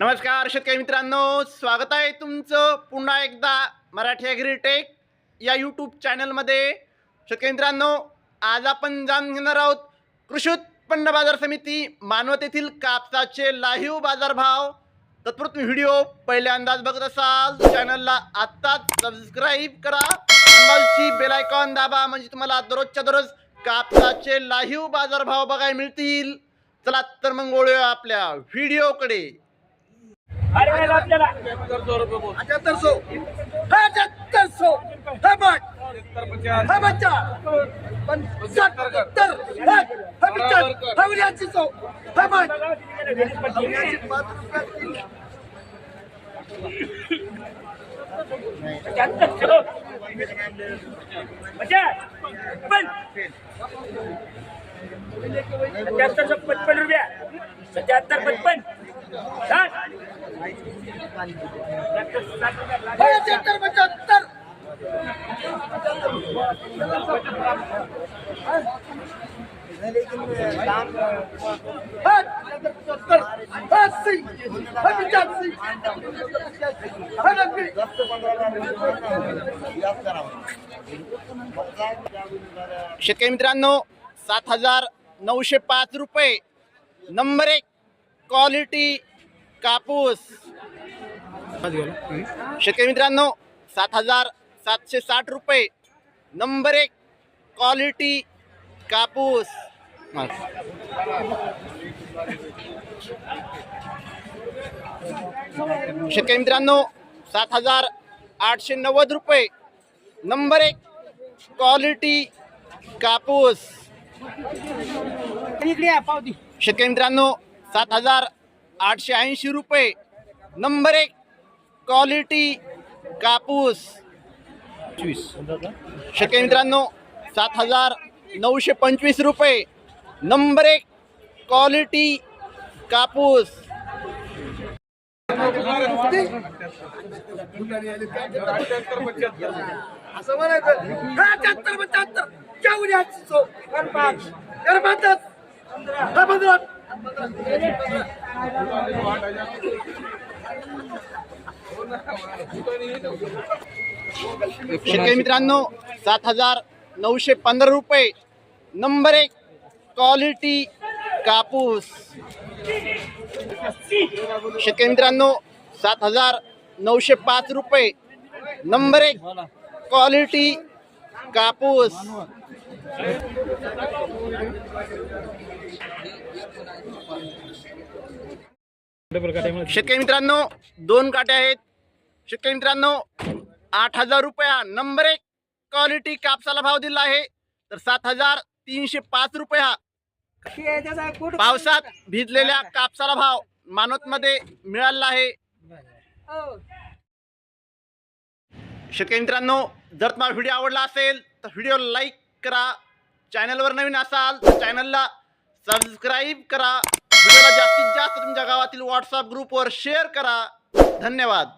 नमस्कार शेतकरी मित्रांनो. स्वागत आहे तुमचं पुन्हा एकदा मराठी ॲग्रीटेक या यूट्यूब चॅनलमध्ये शेतकरी मित्रांनो आज आपण जाणून घेणार आहोत कृषी उत्पन्न बाजार समिती मानवत येथील कापसाचे लाईव्ह बाजारभाव. तत्पूर्वी व्हिडिओ पहिले अंदाज बघत असाल चॅनलला आत्ताच सबस्क्राईब करा. अंदाजची बेल आयकॉन दाबा म्हणजे तुम्हाला दररोजच्या दररोज कापसाचे लाईव्ह बाजारभाव बघायला मिळतील. चला तर मग ओळूया आपल्या व्हिडिओकडे अठ्याहत्तर सौ हे हे बच्चा. हे हे बच्चा. हे उद्याची सौ हे पाच पचपन रुपया. सत्याहत्तर पचपन हे अठ्याहत्तर पंच्याहत्तर हे पंच्याहत्तर हे अस्सी हे पंच्याऐंशी हे नव्वे शेतकरी मित्रांनो सात हजार नऊशे पाच रुपये. नंबर एक क्वालिटी कापूस. शेतकरी मित्रांनो सात हजार सातशे साठ रुपये. नंबर एक क्वालिटी कापूस. शेतकरी मित्रांनो सात हजार आठशे नव्वद रुपये. नंबर एक क्वालिटी कापूस. शेतकरी मित्रांनो सात हजार आठशे ऐंशी रुपये. नंबर एक क्वालिटी कापूस. पंचवीस शेतकरी मित्रांनो सात हजार नऊशे पंचवीस रुपये. नंबर एक क्वालिटी कापूस. असं म्हणायचं. हे अठ्याहत्तर पंच्याहत्तर पंधरा. शेतकरी मित्रांनो सात हजार नऊशे पंधरा रुपये. नंबर एक क्वालिटी कापूस. शेतकरी मित्रांनो सात हजार नऊशे पाच रुपये. नंबर एक क्वालिटी कापूस. शेतकरी मित्रांनो दोन काटे आहेत. शेतकरी मित्रांनो आठ हजार रुपया नंबर एक क्वालिटी कापसाला भाव दिला आहे. तर सात हजार तीनशे पाच रुपये. पावसात भिजलेल्या कापसाला भाव मानवत मध्ये मिळालेला आहे. शेतकरी मित्रांनो जर तुम्हाला व्हिडिओ आवडला असेल तर व्हिडिओ लाईक करा. चॅनलवर नवीन असाल तर चॅनलला सबस्क्राईब करा. व्हिडिओला जास्तीत जास्त तुमच्या गावातील व्हॉट्सअप ग्रुपवर शेअर करा. धन्यवाद.